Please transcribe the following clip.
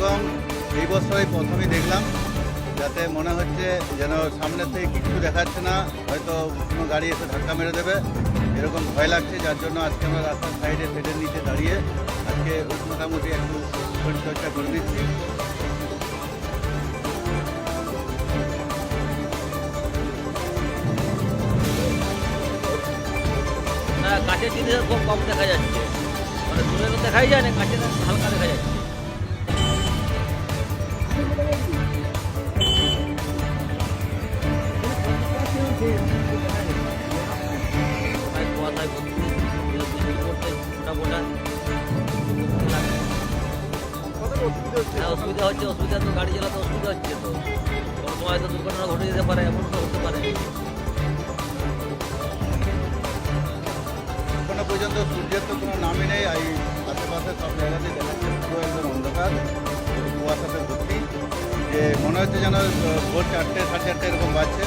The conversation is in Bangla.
ওই প্রথমেই দেখলাম, যাতে মনে হচ্ছে যেন সামনে থেকে কিছু দেখাচ্ছে না, হয়তো কোনো গাড়ি এসে ধাক্কা মেরে দেবে। এরকম ভয় লাগছে, যার জন্য আজকে আমরা রাস্তার সাইডে সেটের নিচে দাঁড়িয়ে আজকে মোটামুটি একটু পরিচর্যা করে দিচ্ছি। কাছের জিনিস খুব কম দেখা যাচ্ছে। মানে দূরে তো দেখাই যায় না কাছে হালকা দেখা যাচ্ছে। হ্যাঁ অসুবিধা হচ্ছে অসুবিধা তো গাড়ি চালাতে অসুবিধা হচ্ছে তো কোনো সময় তো দুর্ঘটনা ঘটে যেতে পারে এমন তো হতে পারে এখনও পর্যন্ত সূর্যের তো কোনো নামই নেই এই আশেপাশে সব একদম অন্ধকার। কুয়াশাতে ভর্তি যে মনে হচ্ছে যেন ভোর চারটে, সাড়ে চারটে এরকম বাজছে।